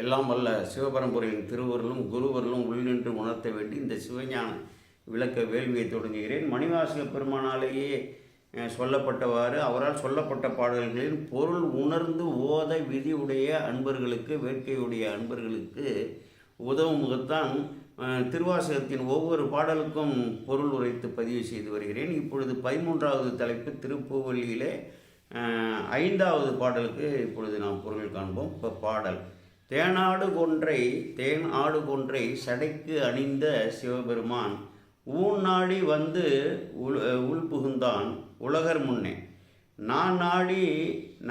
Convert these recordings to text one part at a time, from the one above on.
எல்லாம் வல்ல சிவபரம்பரையின் திருவருளும் குருவருளும் உள்நின்று உணர்த்த வேண்டி இந்த சிவஞான விளக்க வேள்வியை தொடங்குகிறேன். மணிவாசக பெருமானாலேயே சொல்லப்பட்டவாறு அவரால் சொல்லப்பட்ட பாடல்களின் பொருள் உணர்ந்து ஓத விதியுடைய அன்பர்களுக்கு வேட்கையுடைய அன்பர்களுக்கு உதவும் முகத்தான் திருவாசகத்தின் ஒவ்வொரு பாடலுக்கும் பொருள் உரைத்து பதிவு செய்து வருகிறேன். இப்பொழுது பதிமூன்றாவது தலைப்பு திருப்புவள்ளியிலே ஐந்தாவது பாடலுக்கு இப்பொழுது நாம் பொருள் காண்போம். இப்போ பாடல். தேனாடு கொன்றை தேன் ஆடு கொன்றை சடைக்கு அணிந்த சிவபெருமான் ஊன் நாடி வந்து உள் உள் புகுந்தான் உலகர் முன்னே. நான் நாடி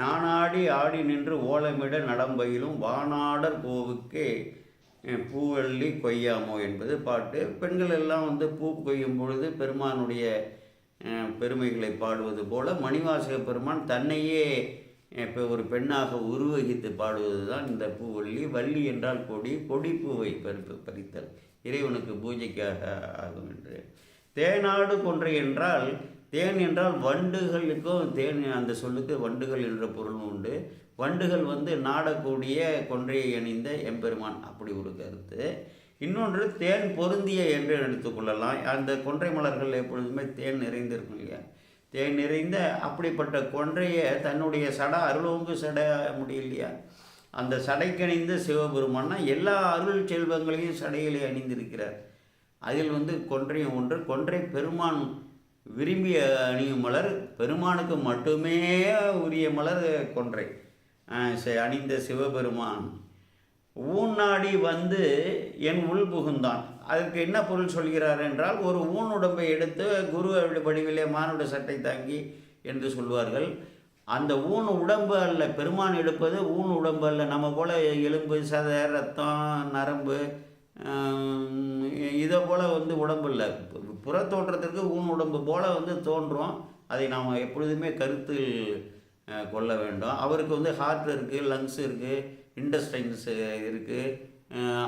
நானாடி ஆடி நின்று ஓலமிட நடம்பயிலும் வானாடர் கோவுக்கே பூவள்ளி கொய்யாமோ என்பது பாட்டு. பெண்கள் எல்லாம் வந்து பூ கொய்யும் பொழுது பெருமானுடைய பெருமைகளை பாடுவது போல மணிவாசக பெருமான் தன்னையே இப்போ ஒரு பெண்ணாக உருவகித்து பாடுவது தான் இந்த பூவள்ளி. வள்ளி என்றால் கொடி கொடி பூவை பறிப்பு பறித்தல். இறைவனுக்கு பூஜைக்காக ஆகும் என்று. தேனாடு கொன்றை என்றால் தேன் என்றால் வண்டுகளுக்கும் தேன் அந்த சொல்லுக்கு வண்டுகள் என்ற பொருளும் உண்டு. வண்டுகள் வந்து நாடக்கூடிய கொன்றையை அணிந்த எம்பெருமான். அப்படி ஒரு கருத்து. இன்னொன்று தேன் பொருந்திய என்று எடுத்துக்கொள்ளலாம் அந்த கொன்றை மலர்கள் எப்பொழுதுமே தேன் நிறைந்திருக்கும் இல்லையா? தேன் நிறைந்த அப்படிப்பட்ட கொன்றையை தன்னுடைய சட அருளோங்கு சட முடியலையா? அந்த சடைக்கணிந்த சிவபெருமான்னா எல்லா அருள் செல்வங்களையும் சடையிலே அணிந்திருக்கிறார். அதில் வந்து கொன்றையும் ஒன்று கொன்றை பெருமான் விரும்பி அணியும் மலர் பெருமானுக்கு மட்டுமே உரிய மலர் கொன்றை. அணிந்த சிவபெருமான். ஊனாடி வந்து என் உள் புகுந்தான். அதற்கு என்ன பொருள் சொல்கிறார் என்றால் ஒரு ஊன் உடம்பை எடுத்து குரு வடிவிலே மானுட சட்டை தாங்கி என்று சொல்வார்கள். அந்த ஊன் உடம்பு அல்ல பெருமான் எடுப்பது ஊன் உடம்பு அல்ல. நம்ம போல எலும்பு சத ரத்தம் நரம்பு இதை போல் வந்து உடம்பு இல்லை. புற தோற்றத்திற்கு ஊன் உடம்பு போல் வந்து தோன்றும். அதை நாம் எப்பொழுதுமே கருத்தில் கொள்ள வேண்டும். அவருக்கு வந்து ஹார்ட் இருக்குது லங்ஸ் இருக்குது இண்டஸ்டைன்ஸ் இருக்குது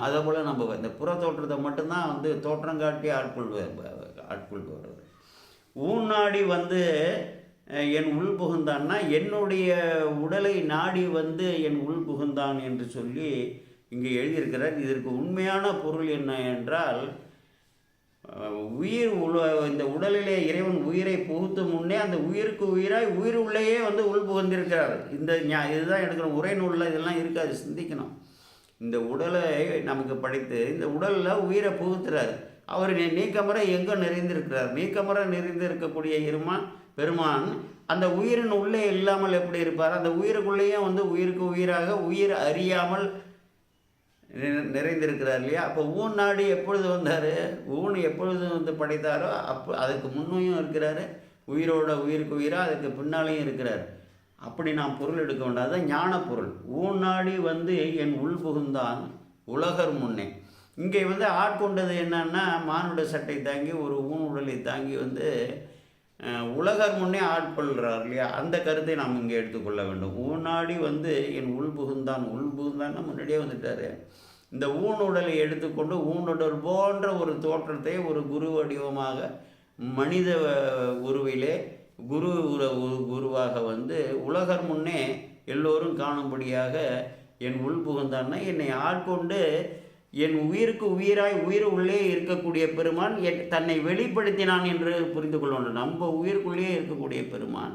அதே போல் நம்ம இந்த புற தோற்றத்தை மட்டும்தான் வந்து தோற்றம் காட்டி ஆட்கொள்வார் ஆட்கொள்பவர் ஊநாடி வந்து என் உள் புகுந்தான்னா என்னுடைய உடலை நாடி வந்து என் உள் புகுந்தான் என்று சொல்லி இங்கே எழுதியிருக்கிறார். இதற்கு உண்மையான பொருள் என்ன என்றால் உயிர் உல இந்த உடலிலே இறைவன் உயிரை புகுத்து முன்னே அந்த உயிருக்கு உயிராய் உயிர் உள்ளேயே வந்து உள் புகுந்திருக்கிறார். இந்த ஞா- இதுதான் எடுக்கணும் உரை நூலில் இதெல்லாம் இருக்காது சிந்திக்கணும். இந்த உடலை நமக்கு படைத்து இந்த உடலில் உயிரை புகுத்துறாரு. அவர் நீக்கமுறை எங்கே நிறைந்திருக்கிறார்? நீக்கமுறை நிறைந்திருக்கக்கூடிய இருமான் பெருமான் அந்த உயிரின் உள்ளே இல்லாமல் எப்படி இருப்பார்? அந்த உயிருக்குள்ளேயே வந்து உயிருக்கு உயிராக உயிர் அறியாமல் நிறைந்திருக்கிறார் இல்லையா? அப்போ ஊன் எப்பொழுது வந்தார்? ஊன் எப்பொழுது வந்து படைத்தாரோ அப்போ அதுக்கு முன்னையும் இருக்கிறாரு. உயிரோட உயிருக்கு உயிராக அதுக்கு பின்னாலையும் இருக்கிறார். அப்படி நாம் பொருள் எடுக்க வேண்டாம். அதுதான் ஞான பொருள். ஊன் நாடி வந்து என் உள் புகுந்தான் உலகர் முன்னே. இங்கே வந்து ஆட்கொண்டது என்னன்னா மானுட சட்டை தாங்கி ஒரு ஊன் உடலை தாங்கி வந்து உலகர் முன்னே ஆட்கொள்கிறார் இல்லையா? அந்த கருத்தை நாம் இங்கே எடுத்துக்கொள்ள வேண்டும். ஊனாடி வந்து என் உள் புகுந்தான் உள் புகுந்தான்னு முன்னாடியே வந்துட்டார். இந்த ஊனுடலை எடுத்துக்கொண்டு ஊனுடல் போன்ற ஒரு தோற்றத்தை ஒரு குரு வடிவமாக மனித உருவிலே குரு குருவாக வந்து உலகர் முன்னே எல்லோரும் காணும்படியாக என் உள் புகுந்தான்னா என்னை ஆட்கொண்டு என் உயிருக்கு உயிராய் உயிர் உள்ளே இருக்கக்கூடிய பெருமான் என் தன்னை வெளிப்படுத்தினான் என்று புரிந்து கொள்ளணும் நம்ம உயிருக்குள்ளே இருக்கக்கூடிய பெருமான்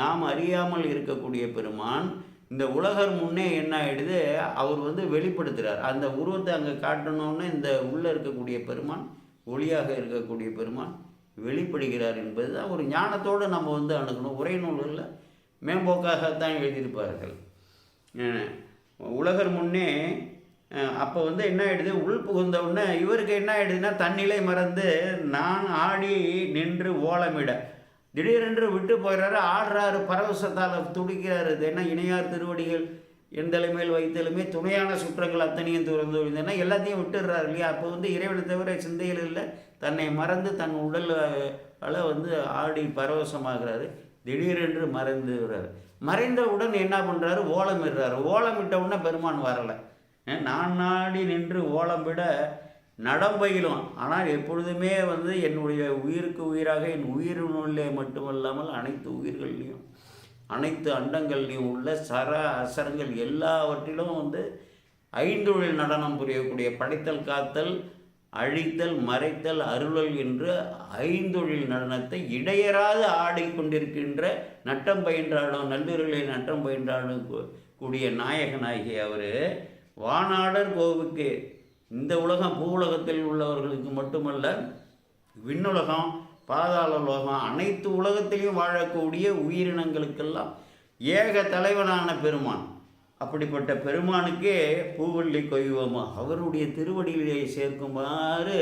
நாம் அறியாமல் இருக்கக்கூடிய பெருமான் இந்த உலகர் முன்னே என்ன ஆகிடுது அவர் வந்து வெளிப்படுத்துகிறார் அந்த உருவத்தை அங்கே காட்டணும்னு இந்த உள்ளே இருக்கக்கூடிய பெருமான் ஒளியாக இருக்கக்கூடிய பெருமான் வெளிப்படுகிறார் என்பது தான் ஒரு ஞானத்தோடு நம்ம வந்து அணுகணும். உரை நூல்களில் மேம்போக்காகத்தான் எழுதியிருப்பார்கள். உலகர் முன்னே அப்போ வந்து என்ன ஆயிடுது? உள் புகுந்த உடனே இவருக்கு என்ன ஆயிடுதுன்னா தன்னிலை மறந்து நான் ஆடி நின்று ஓலமிட. திடீரென்று விட்டு போயிடுறாரு ஆடுறாரு பரவசத்தால் துடிக்கிறாரு. இது என்ன இணையார் திருவடிகள்? எந்தளமேல் வைத்தலுமே துணையான சுற்றங்கள் அத்தனையும் திறந்து விழுந்தேன்னா எல்லாத்தையும் விட்டுடுறாரு இல்லையா? அப்போ வந்து இறைவனை தவிர சிந்தையில் இல்லை. தன்னை மறந்து தன் உடல் வந்து ஆடி பரவசமாகிறாரு. திடீரென்று மறைந்து விடுறாரு. மறைந்தவுடன் என்ன பண்ணுறாரு ஓலமிடுறாரு. ஓலமிட்ட உடனே பெருமான் வரலை. நான் நாடி நின்று ஓலமிட நடம்பயிலும். ஆனால் எப்பொழுதுமே வந்து என்னுடைய உயிருக்கு உயிராக என் உயிரினுள்ளே மட்டுமல்லாமல் அனைத்து உயிர்கள்லையும் அனைத்து அண்டங்கள்லையும் உள்ள சர அசரங்கள் எல்லாவற்றிலும் வந்து ஐந்தொழில் நடனம் புரியக்கூடிய படைத்தல் காத்தல் அழித்தல் மறைத்தல் அருளல் என்று ஐந்தொழில் நடனத்தை இடையராது ஆடிக்கொண்டிருக்கின்ற நட்டம் பயின்றாடும் நல்விரலை நட்டம் பயின்றாடும் கூடிய நாயகனாகிய அவர் வானாடர் கோவுக்கு இந்த உலகம் பூ உலகத்தில் உள்ளவர்களுக்கு மட்டுமல்ல விண்ணுலகம் பாதாள உலகம் அனைத்து உலகத்திலையும் வாழக்கூடிய உயிரினங்களுக்கெல்லாம் ஏக தலைவனான பெருமான். அப்படிப்பட்ட பெருமானுக்கே பூவள்ளி கொய்வோமா? அவருடைய திருவடியிலே சேர்க்குமாறு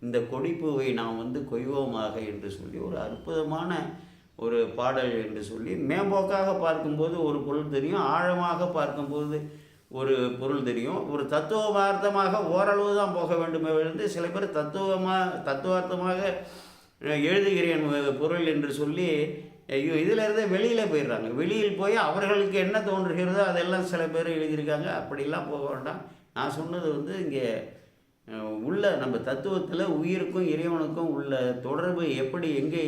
இந்த கொடிப்பூவை நாம் வந்து கொய்வோமாக என்று சொல்லி ஒரு அற்புதமான ஒரு பாடல் என்று சொல்லி மேம்போக்காக பார்க்கும்போது ஒரு பொருள் தெரியும் ஆழமாக பார்க்கும்போது ஒரு பொருள் தெரியும். ஒரு தத்துவார்த்தமாக ஓரளவு தான் போக வேண்டுமே இருந்து சில பேர் தத்துவமாக தத்துவார்த்தமாக எழுதுகிறேன் பொருள் என்று சொல்லி ஐயோ இதிலிருந்து வெளியில் போயிடுறாங்க. வெளியில் போய் அவர்களுக்கு என்ன தோன்றுகிறதோ அதெல்லாம் சில பேர் எழுதியிருக்காங்க. அப்படிலாம் போக வேண்டாம். நான் சொன்னது வந்து இங்கே உள்ள நம்ம தத்துவத்தில் உயிருக்கும் இறைவனுக்கும் உள்ள தொடர்பு எப்படி எங்கே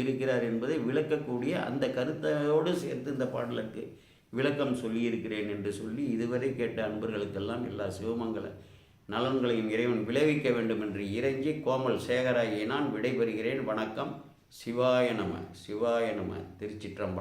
இருக்கிறார் என்பதை விளக்கக்கூடிய அந்த கருத்தையோடு சேர்த்து இந்த பாடலுக்கு விளக்கம் சொல்லியிருக்கிறேன் என்று சொல்லி இதுவரை கேட்ட அன்பர்களுக்கெல்லாம் எல்லா சிவமங்கல நலன்களையும் இறைவன் விளைவிக்க வேண்டும் என்று இறைஞ்சி கோமல் சேகராகிய நான் விடைபெறுகிறேன். வணக்கம். சிவாய நம. சிவாய நம. திருச்சிற்றம்பலம்.